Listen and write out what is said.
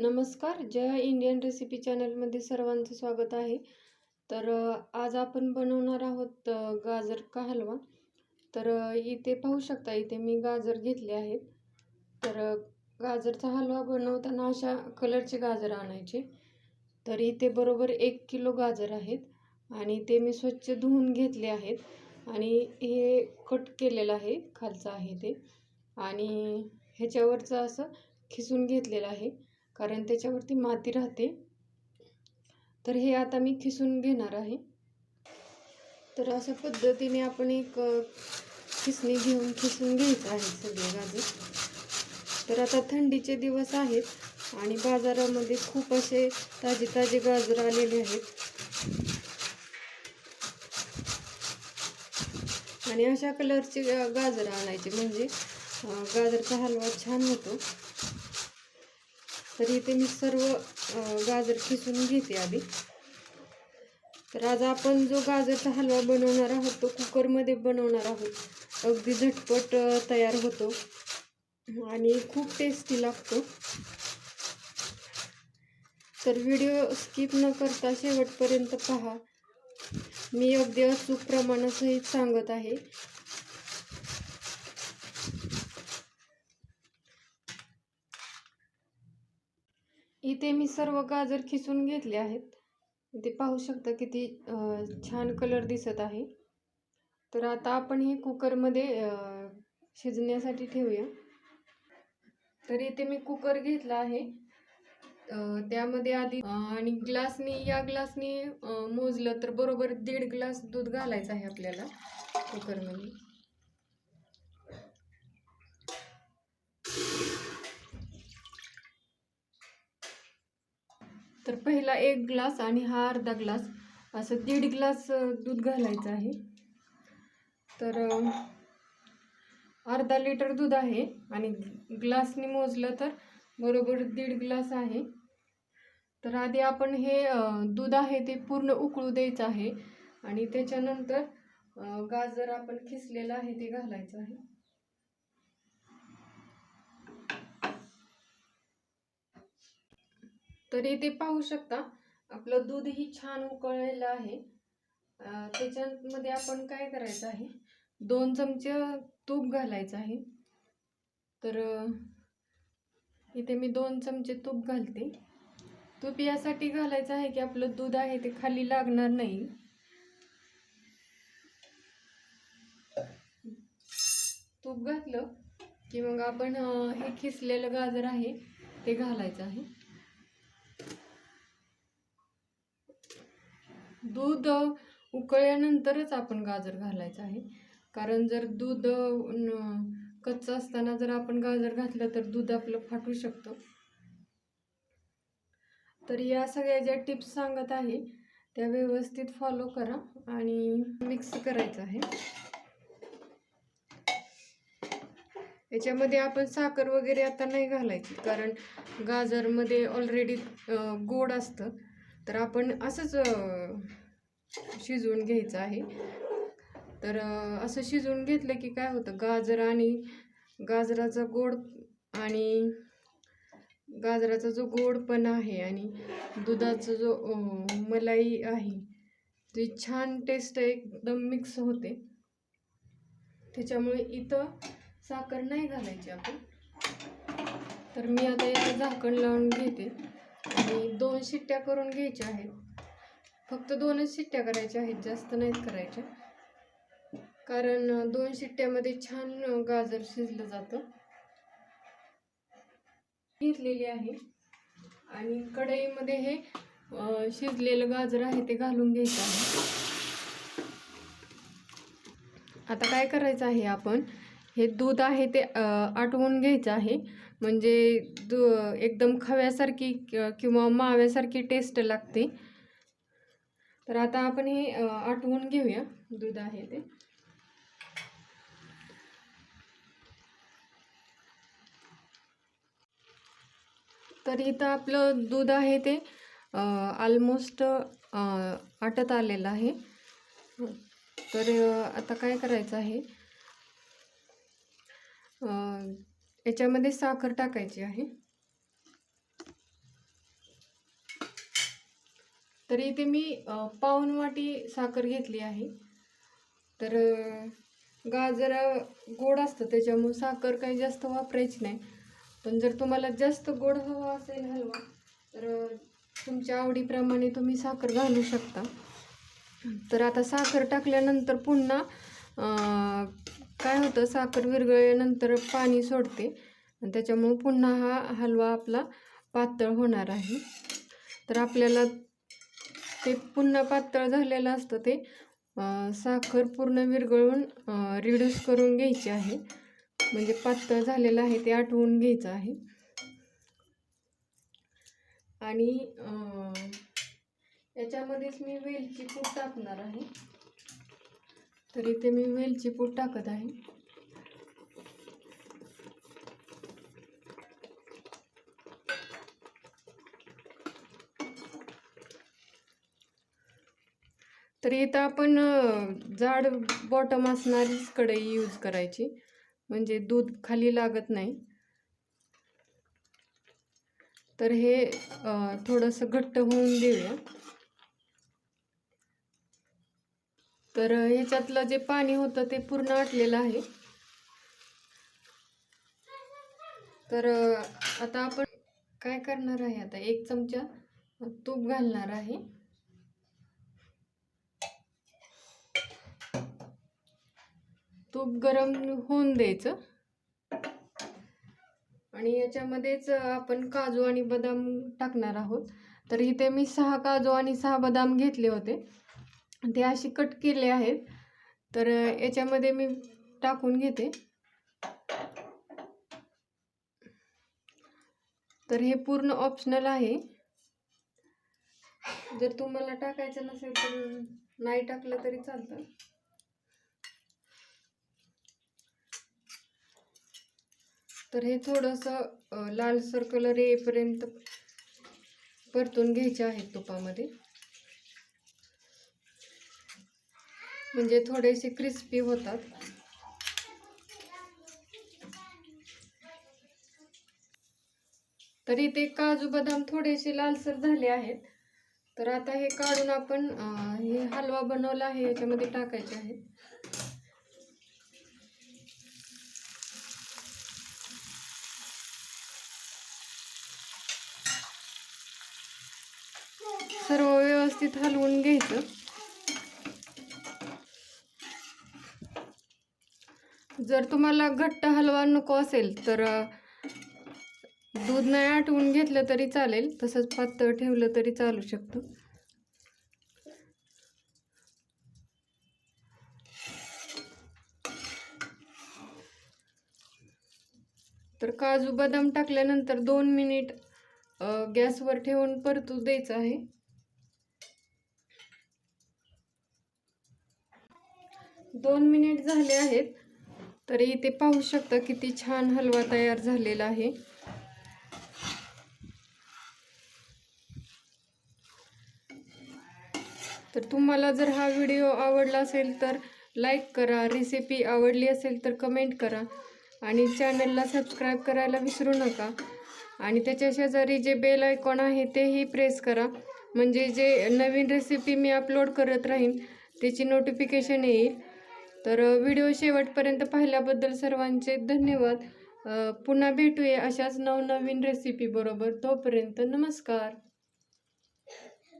नमस्कार जय Indian recipe चॅनलमध्ये सर्वांचं स्वागत आहे. तर आज आपण बनवणार आहोत गाजर का हलवा. तर इथे पाहू शकता इथे मी गाजर घेतले आहेत. तर गाजरचा हलवा बनवताना अशा कलरचे गाजर आणायचे. तर इथे बरोबर एक किलो गाजर आहेत आणि ते मी स्वच्छ धुवून घेतले आहेत आणि हे कट केलेलं आहे खालचं आहे ते. आणि ह्याच्यावरचं असं खिसून घेतलेलं आहे. कारण त्याच्यावरती माती राहते. तर हे आता मी खिसून घेणार आहे. तर अशा पद्धतीने आपण एक खिसणी घेऊन खिसून घ्यायचं आहे सगळे गाजर. तर आता थंडीचे दिवस आहेत आणि बाजारामध्ये खूप असे ताजे ताजे गाजर आलेले आहेत. आणि अशा कलरचे गाजर आणायचे म्हणजे गाजरचा हलवा छान होतो. तर इथे मी सर्व गाजर खिसून घेते आधी. तर आज आपण जो गाजरचा हलवा बनवणार आहोत तो कुकरमध्ये बनवणार आहोत. अगदी झटपट तयार होतो. आणि खूप टेस्टी लागतो. तर व्हिडिओ स्किप न करता शेवटपर्यंत पहा. मी अगदी अचूक प्रमाणासहित सांगत आहे. इथे मी सर्व गाजर खिसून घेतले आहेत. इथे पाहू शकता किती छान कलर दिसत आहे. तर आता आपण हे कुकरमध्ये शिजण्यासाठी ठेवूया. तर इथे मी कुकर घेतला आहे. त्यामध्ये आधी आणि ग्लासनी या ग्लासनी मोजलं तर बरोबर दीड ग्लास दूध घालायचं आहे आपल्याला कुकरमध्ये तर पहिला एक ग्लास आणि हा अर्धा ग्लास असं दीड ग्लास दूध घालायचं आहे. तर अर्धा लिटर दूध आहे आणि ग्लासनी मोजलं तर बरोबर दीड ग्लास आहे. तर आधी आपण हे दूध आहे ते पूर्ण उकळू द्यायचं आहे आणि त्याच्यानंतर गाजर आपण खिसलेलं आहे ते घालायचं आहे. तर इथे पाहू शकता. आपलं दूधही छान उकळलेलं आहे. त्याच्यामध्ये आपण काय करायचं आहे? दोन चमचे तूप घालायचं आहे. तर इथे मी दोन चमचे तूप घालते. तूप यासाठी घालायचं आहे की आपलं दूध आहे ते खाली लागणार नाही. तूप घातलं की मग आपण हे खिसलेलं गाजर आहे ते घालायचं आहे. दूध उकळल्यानंतरच आपण गाजर घालायचं आहे. कारण जर दूध कच्चं असताना जर आपण गाजर घातलं तर दूध आपलं फाटू शकतं. तर या सगळ्या ज्या टिप्स सांगत आहे त्या व्यवस्थित फॉलो करा आणि मिक्स करायचं आहे. याच्यामध्ये आपण साखर वगैरे आता नाही घालायची कारण गाजरमध्ये ऑलरेडी गोड असतं. तर आपण असंच शिजवून घ्यायचं आहे. तर असं शिजवून घेतलं की काय होतं गाजर आणि गाजराचा गोड आणि गाजराचा जो गोडपणा आहे आणि दुधाचा जो मलाई आहे ती छान टेस्ट एकदम मिक्स होते. त्याच्यामुळे इथं साखर नाही घालायची आपण. तर मी आता याचं झाकण लावून घेते. आणि दोन शिट्ट्या करून घ्यायच्या आहेत. फक्त दोनच शिट्ट्या करायच्या आहेत जास्त नाहीत करायच्या. कारण दोन शिट्ट्यामध्ये छान गाजर शिजलं जातं. घेतलेली आहे. आणि कढईमध्ये हे शिजलेलं गाजर आहे ते घालून घ्यायचं आहे. आता काय करायचं आहे आपण? हे दूध आहे ते आटवून घ्यायचं आहे. म्हणजे दु एकदम खव्यासारखी किंवा माव्यासारखी टेस्ट लागते. तर आता आपण हे आठवून आटवून घेऊया. दूध आहे ते. तर इथं आपलं दूध आहे ते ऑलमोस्ट आटत आलेलं आहे. तर आता काय करायचं आहे? याच्यामध्ये साखर टाकायची आहे. तर इथे मी पाऊन वाटी साखर घेतली आहे. तर गाजर गोड असतं त्याच्यामुळे साखर काही जास्त वापरायची नाही. पण जर तुम्हाला जास्त गोड हवा असेल हलवा तर तुमच्या आवडीप्रमाणे तुम्ही साखर घालू शकता. तर आता साखर टाकल्यानंतर पुन्हा काय होतं साखर विरघळल्यानंतर पाणी सोडते. त्याच्यामुळं पुन्हा हा हलवा आपला पातळ होणार आहे. तर आपल्याला ते पुन्हा पातळ झालेलं असतं ते. साखर पूर्ण विरघळून रिड्यूस करून घ्यायची आहे. म्हणजे पातळ झालेलं आहे ते आठवून घ्यायचं आहे. आणि याच्यामध्येच मी वेलची पूड टाकणार आहे. तर इथे मी वेलची पूड टाकत आहे. तर इथं आपण जाड बॉटम असणारीच कढई यूज करायची. म्हणजे दूध खाली लागत नाही. तर हे थोडंसं घट्ट होऊन देऊया. तर ह्याच्यातलं जे पाणी होतं ते पूर्ण आटलेलं आहे. तर आता आपण काय करणार आहे आता? एक चमचा तूप घालणार आहे. तूप गरम होऊन द्यायचं. आणि याच्यामध्येच आपण काजू आणि बदाम टाकणार आहोत. तर इथे मी सहा काजू आणि सहा बदाम घेतले होते. ते असे कट केले आहेत. तर याच्यामध्ये मी टाकून घेते. तर हे पूर्ण ऑप्शनल आहे. जर तुम्हाला टाकायचं नसेल तर नाही टाकलं तरी चालतं. तर हे थोडंसं लालसर कलर येईपर्यंत परतून घ्यायचे आहेत तुपामध्ये. म्हणजे थोडेसे क्रिस्पी होतात. तर इथे काजू बदाम थोडेसे लालसर झाले आहेत. तर आता हे काढून आपण हे हलवा बनवला आहे याच्यामध्ये टाकायचे आहे. सर्व व्यवस्थित हलवून घ्यायचं. जर तुम्हाला घट्ट हलवा नको असेल तर दूध नाही आटवून घेतलं तरी चालेल. तसंच पातळ ठेवलं तरी चालू शकतो. तर काजू बदाम टाकल्यानंतर दोन मिनिट गॅसवर ठेवून परतू द्यायचं आहे. दोन मिनिट झाले आहेत. तर इथे पाहू शकता किती छान हलवा तयार झालेला आहे. तर तुम्हाला जर हा व्हिडिओ आवडला असेल तर लाईक करा रेसिपी आवडली असेल तर कमेंट करा आणि चॅनलला सबस्क्राईब करायला विसरू नका. आणि त्याच्या शेजारी जे बेल आयकॉन आहे तेही प्रेस करा. म्हणजे जे नवीन रेसिपी मी अपलोड करत राहीन त्याची नोटिफिकेशन येईल. तर व्हिडिओ शेवटपर्यंत पाहिल्याबद्दल सर्वांचे धन्यवाद. पुन्हा भेटूया अशाच नवनवीन रेसिपीबरोबर तोपर्यंत नमस्कार.